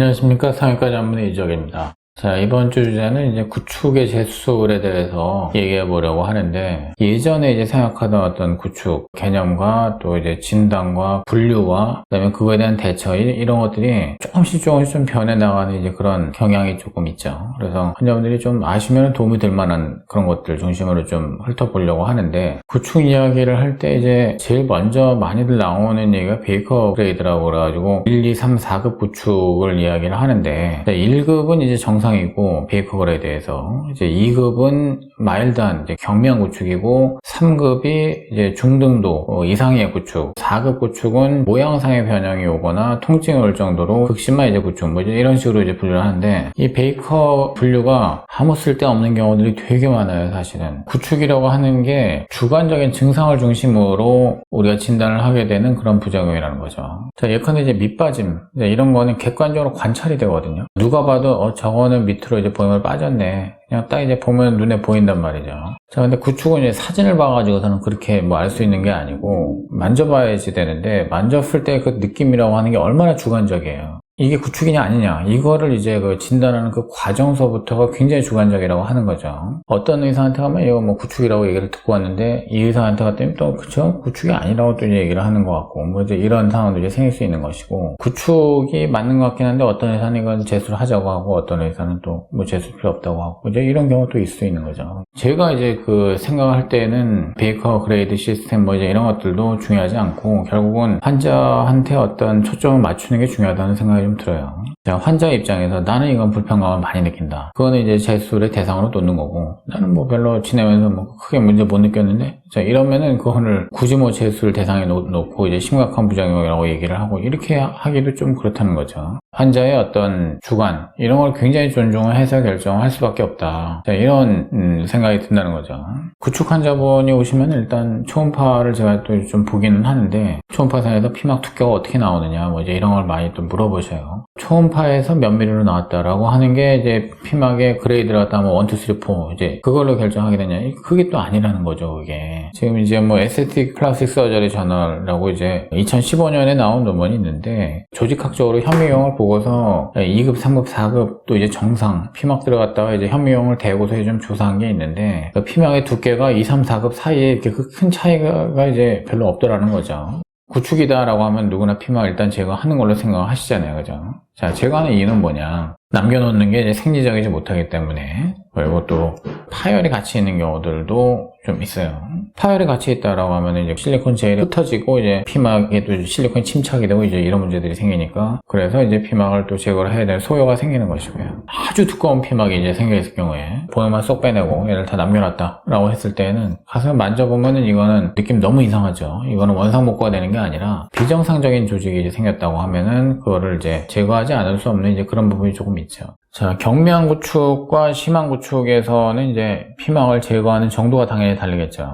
안녕하십니까 성형외과 전문의 이적입니다. 자 이번 주 주제는 이제 구축의 재수술에 대해서 얘기해 보려고 하는데 예전에 이제 생각하던 어떤 구축 개념과 또 이제 진단과 분류와 그다음에 그거에 대한 대처 이- 이런 것들이 조금씩 조금씩 좀 변해 나가는 이제 그런 경향이 조금 있죠. 그래서 환자분들이 좀 아시면 도움이 될 만한 그런 것들 중심으로 좀 훑어보려고 하는데 구축 이야기를 할 때 이제 제일 먼저 많이들 나오는 얘기가 베이커 그레이드라고 그래가지고 1, 2, 3, 4급 구축을 이야기를 하는데 1급은 이제 정상 이고 베이커 그레이드에서 이제 2급은 마일드한 이제 경미한 구축이고 3급이 이제 중등도 어, 이상의 구축 4급 구축은 모양상의 변형이 오거나 통증이 올 정도로 극심한 이제 구축 뭐 이런 식으로 이제 분류를 하는데 이 베이커 분류가 아무 쓸데없는 경우들이 되게 많아요 사실은. 구축이라고 하는 게 주관적인 증상을 중심으로 우리가 진단을 하게 되는 그런 부작용이라는 거죠. 자 예컨대 이제 밑빠짐 이런 거는 객관적으로 관찰이 되거든요. 누가 봐도 어 저거는 밑으로 이제 보형을 빠졌네. 그냥 딱 이제 보면 눈에 보인단 말이죠. 자 근데 구축은 이제 사진을 봐가지고서는 그렇게 뭐 알 수 있는 게 아니고 만져봐야지 되는데 만졌을 때 그 느낌이라고 하는 게 얼마나 주관적이에요 이게 구축이냐 아니냐. 이거를 이제 그 진단하는 그 과정서부터가 굉장히 주관적이라고 하는 거죠. 어떤 의사한테 가면 이거 뭐 구축이라고 얘기를 듣고 왔는데 이 의사한테 갔더니 또 그쵸? 구축이 아니라고 또 얘기를 하는 것 같고 뭐 이제 이런 상황도 이제 생길 수 있는 것이고 구축이 맞는 것 같긴 한데 어떤 의사는 이건 재수를 하자고 하고 어떤 의사는 또 뭐 재수 필요 없다고 하고 이제 이런 경우도 있을 수 있는 거죠. 제가 이제 그 생각할 때는 베이커 그레이드 시스템 뭐 이제 이런 것들도 중요하지 않고 결국은 환자한테 어떤 초점을 맞추는 게 중요하다는 생각이 좀 들어요. 자, 환자 입장에서 나는 이건 불편감을 많이 느낀다. 그거는 이제 재수술의 대상으로 놓는 거고 나는 뭐 별로 지내면서 뭐 크게 문제 못 느꼈는데 자 이러면은 그거를 굳이 뭐 재수술 대상에 놓, 놓고 이제 심각한 부작용이라고 얘기를 하고 이렇게 하기도 좀 그렇다는 거죠. 환자의 어떤 주관 이런 걸 굉장히 존중해서 결정할 수밖에 없다. 자, 이런 음, 생각이 든다는 거죠. 구축 환자분이 오시면 일단 초음파를 제가 또 좀 보기는 하는데 초음파상에서 피막 두께가 어떻게 나오느냐 뭐 이제 이런 걸 많이 또 물어보셔요. 초음파에서 몇 미리로 나왔다라고 하는 게 이제 피막의 그레이드를 갖다 뭐 1, 2, 3, 4 이제 그걸로 결정하게 되냐 그게 또 아니라는 거죠 그게 지금 이제 뭐 에스테틱 플라스틱 서저리 저널이라고 이제 2015년에 나온 논문이 있는데 조직학적으로 현미경을 보고서 2급, 3급, 4급 또 이제 정상 피막 들어갔다가 이제 현미경을 대고서 좀 조사한 게 있는데 그 피막의 두께가 2, 3, 4급 사이에 이렇게 그큰 차이가 이제 별로 없더라는 거죠. 구축이다라고 하면 누구나 피막 일단 제거하는 걸로 생각하시잖아요. 그죠? 자, 제거하는 이유는 뭐냐? 남겨놓는 게 생리적이지 못하기 때문에 그리고 또 파열이 같이 있는 경우들도 좀 있어요. 파열이 같이 있다라고 하면 이제 실리콘 젤이 흩어지고 이제 피막에도 실리콘이 침착이 되고 이제 이런 문제들이 생기니까 그래서 이제 피막을 또 제거를 해야 될 소요가 생기는 것이고요. 아주 두꺼운 피막이 이제 생겨 있을 경우에 보형만 쏙 빼내고 얘를 다 남겨놨다 라고 했을 때는 가서 만져보면은 이거는 느낌 너무 이상하죠. 이거는 원상복구가 되는 게 아니라 비정상적인 조직이 이제 생겼다고 하면은 그거를 이제 제거하지 않을 수 없는 이제 그런 부분이 조금 있죠. 자, 경미한 구축과 심한 구축에서는 이제 피막을 제거하는 정도가 당연히 다르겠죠.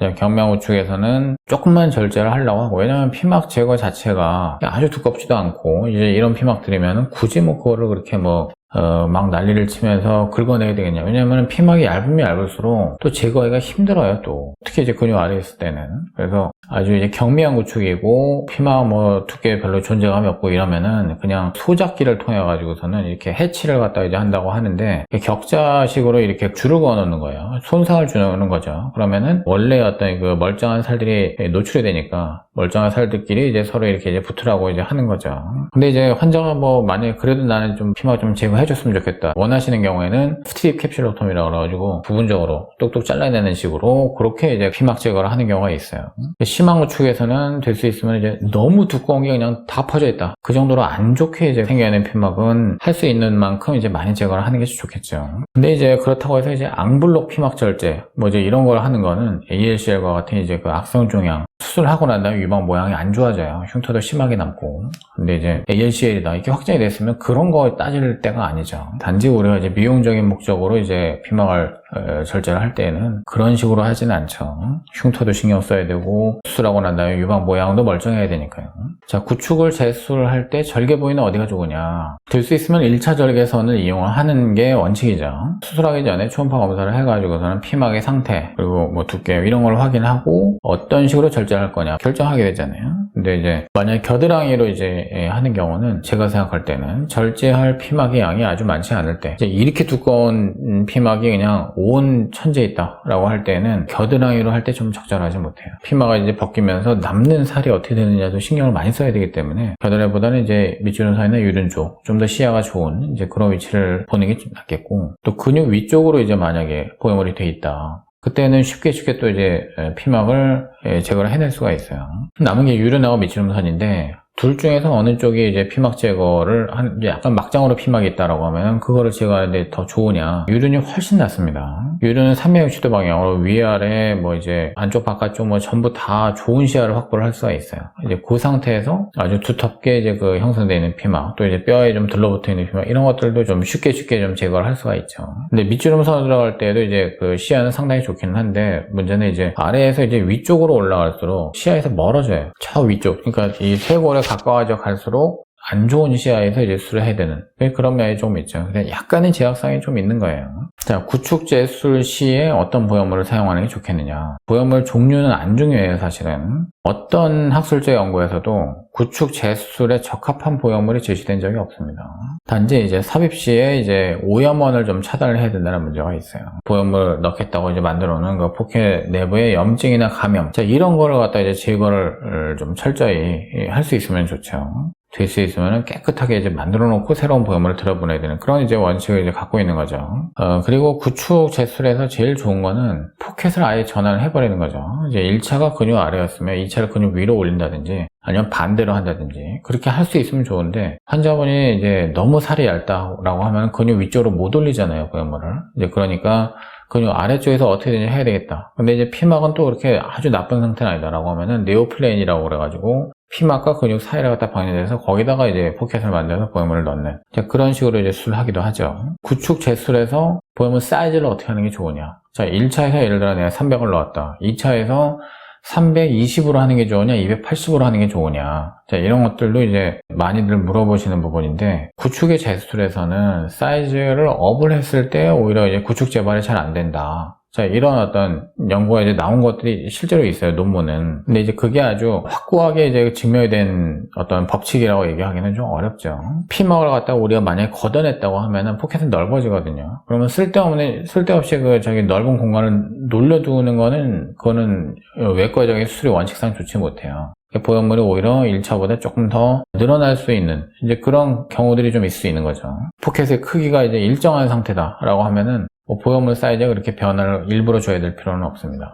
자, 경미한 구축에서는 조금만 절제를 하려고 하고, 왜냐면 피막 제거 자체가 아주 두껍지도 않고, 이제 이런 피막 들이면 굳이 뭐 그거를 그렇게 뭐, 어, 막 난리를 치면서 긁어내야 되겠냐. 왜냐면 피막이 얇으면 얇을수록 또 제거하기가 힘들어요, 또. 특히 이제 근육 아래에 있을 때는. 그래서 아주 이제 경미한 구축이고, 피막 뭐 두께 별로 존재감이 없고 이러면은 그냥 소작기를 통해 가지고서는 이렇게 해치를 갖다 이제 한다고 하는데, 격자식으로 이렇게 줄을 그어 놓는 거예요. 손상을 주는 거죠. 그러면은 원래 어떤 그 멀쩡한 살들이 노출이 되니까 멀쩡한 살들끼리 이제 서로 이렇게 이제 붙으라고 이제 하는 거죠. 근데 이제 환자가 뭐 만약에 그래도 나는 좀 피막 좀 제거 해줬으면 좋겠다. 원하시는 경우에는 스트립 캡슐로톰이라고 그래가지고 부분적으로 똑똑 잘라내는 식으로 그렇게 이제 피막 제거를 하는 경우가 있어요. 심한 구축에서는 될 수 있으면 이제 너무 두꺼운 게 그냥 다 퍼져 있다. 그 정도로 안 좋게 이제 생겨있는 피막은 할 수 있는 만큼 이제 많이 제거를 하는 게 좋겠죠. 근데 이제 그렇다고 해서 이제 앙블록 피막 절제 뭐 이제 이런 걸 하는 거는 ALCL과 같은 이제 그 악성 종양 수술하고 난 다음에 유방 모양이 안 좋아져요. 흉터도 심하게 남고. 근데 이제 ALCL이다 이렇게 확정이 됐으면 그런 거 따질 때가 아니죠. 단지 우리가 이제 미용적인 목적으로 이제 피막을 어, 절제를 할 때에는 그런 식으로 하지는 않죠. 흉터도 신경 써야 되고 수술하고 난 다음에 유방 모양도 멀쩡해야 되니까요. 자 구축을 재수술을 할 때 절개 부위는 어디가 좋으냐? 될 수 있으면 1차 절개선을 이용하는 게 원칙이죠. 수술하기 전에 초음파 검사를 해가지고서는 피막의 상태 그리고 뭐 두께 이런 걸 확인하고 어떤 식으로 절제할 거냐 결정하게 되잖아요. 근데 이제 만약 겨드랑이로 이제 예, 하는 경우는 제가 생각할 때는 절제할 피막의 양이 아주 많지 않을 때 이제 이렇게 두꺼운 음, 피막이 그냥 온 천재 있다라고 할 때는 겨드랑이로 할 때 좀 적절하지 못해요. 피막이 이제 벗기면서 남는 살이 어떻게 되느냐도 신경을 많이 써야 되기 때문에 겨드랑이보다는 이제 밑주름살이나 유륜 쪽 좀 더 시야가 좋은 이제 그런 위치를 보는 게 좀 낫겠고 또 근육 위쪽으로 이제 만약에 보형물이 돼 있다. 그때는 쉽게 쉽게 또 이제 에, 피막을 에, 제거를 해낼 수가 있어요. 남은 게 유륜하고 밑주름선인데 둘 중에서 어느 쪽이 이제 피막 제거를 한 약간 막장으로 피막이 있다라고 하면 그거를 제거하는데 더 좋으냐? 유륜이 훨씬 낫습니다. 유륜은 360도 방향으로 위아래 뭐 이제 안쪽 바깥쪽 뭐 전부 다 좋은 시야를 확보를 할 수가 있어요. 이제 그 상태에서 아주 두텁게 이제 그 형성되어 있는 피막 또 이제 뼈에 좀 들러붙어 있는 피막 이런 것들도 좀 쉽게 쉽게 좀 제거를 할 수가 있죠. 근데 밑주름 선으로 들어갈 때도 이제 그 시야는 상당히 좋기는 한데 문제는 이제 아래에서 이제 위쪽으로 올라갈수록 시야에서 멀어져요. 저 위쪽 그러니까 이 쇄골에 가까워져 갈수록 안 좋은 시야에서 수를 해야 되는 그런 면이 좀 있죠. 약간의 제약상이 좀 있는 거예요. 자, 구축 제술 시에 어떤 보형물을 사용하는 게 좋겠느냐. 보형물 종류는 안 중요해요, 사실은. 어떤 학술적 연구에서도 구축 제술에 적합한 보형물이 제시된 적이 없습니다. 단지 이제 삽입 시에 이제 오염원을 좀 차단을 해야 된다는 문제가 있어요. 보형물 넣겠다고 이제 만들어 놓은 그 포켓 내부에 염증이나 감염, 자, 이런 거를 갖다 이제 제거를 좀 철저히 할 수 있으면 좋죠. 될 수 있으면 깨끗하게 이제 만들어 놓고 새로운 보형물을 들어보내야 되는 그런 이제 원칙을 이제 갖고 있는 거죠. 어, 그리고 구축 제술에서 제일 좋은 거는 포켓을 아예 전환을 해버리는 거죠. 이제 1차가 근육 아래였으면 2차를 근육 위로 올린다든지 아니면 반대로 한다든지 그렇게 할 수 있으면 좋은데 환자분이 이제 너무 살이 얇다라고 하면 근육 위쪽으로 못 올리잖아요 보형물을 이제 그러니까 근육 아래쪽에서 어떻게든지 해야 되겠다. 근데 이제 피막은 또 그렇게 아주 나쁜 상태는 아니다라고 하면은 네오플레인이라고 그래가지고 피막과 근육 사이를 갖다 방해돼서 거기다가 이제 포켓을 만들어서 보형물을 넣는 그런 식으로 이제 수술을 하기도 하죠. 구축 제술에서 보형물 사이즈를 어떻게 하는 게 좋으냐. 자 1차에서 예를 들어 내가 300을 넣었다. 2차에서 320으로 하는 게 좋으냐, 280으로 하는 게 좋으냐. 자, 이런 것들도 이제 많이들 물어보시는 부분인데, 구축의 제술에서는 사이즈를 업을 했을 때 오히려 이제 구축 재발이 잘 안 된다. 자, 이런 어떤 연구가 이제 나온 것들이 실제로 있어요, 논문은. 근데 이제 그게 아주 확고하게 이제 증명이 된 어떤 법칙이라고 얘기하기는 좀 어렵죠. 피막을 갖다가 우리가 만약에 걷어냈다고 하면은 포켓은 넓어지거든요. 그러면 쓸데없는, 쓸데없이 그 저기 넓은 공간을 놀려두는 거는, 그거는 외과적인 수술이 원칙상 좋지 못해요. 보형물이 오히려 1차보다 조금 더 늘어날 수 있는 이제 그런 경우들이 좀 있을 수 있는 거죠. 포켓의 크기가 이제 일정한 상태다라고 하면은 뭐 보형물 사이즈가 그렇게 변화를 일부러 줘야 될 필요는 없습니다.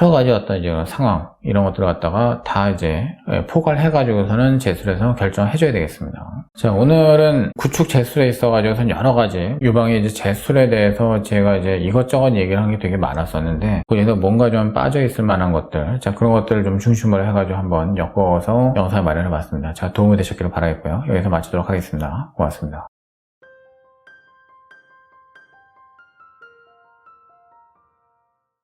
여러 가지 어떤 이제 상황 이런 것들을 갖다가 다 이제 포괄 해 가지고서는 제술에서 결정해 줘야 되겠습니다. 자 오늘은 구축 제술에 있어 가지고선 여러 가지 유방의 이제 제술에 대해서 제가 이제 이것저것 얘기를 한 게 되게 많았었는데 그래서 뭔가 좀 빠져 있을 만한 것들 자 그런 것들을 좀 중심으로 해가지고 한번 엮어서 영상을 마련해 봤습니다. 자 도움이 되셨기를 바라겠고요. 여기서 마치도록 하겠습니다. 고맙습니다.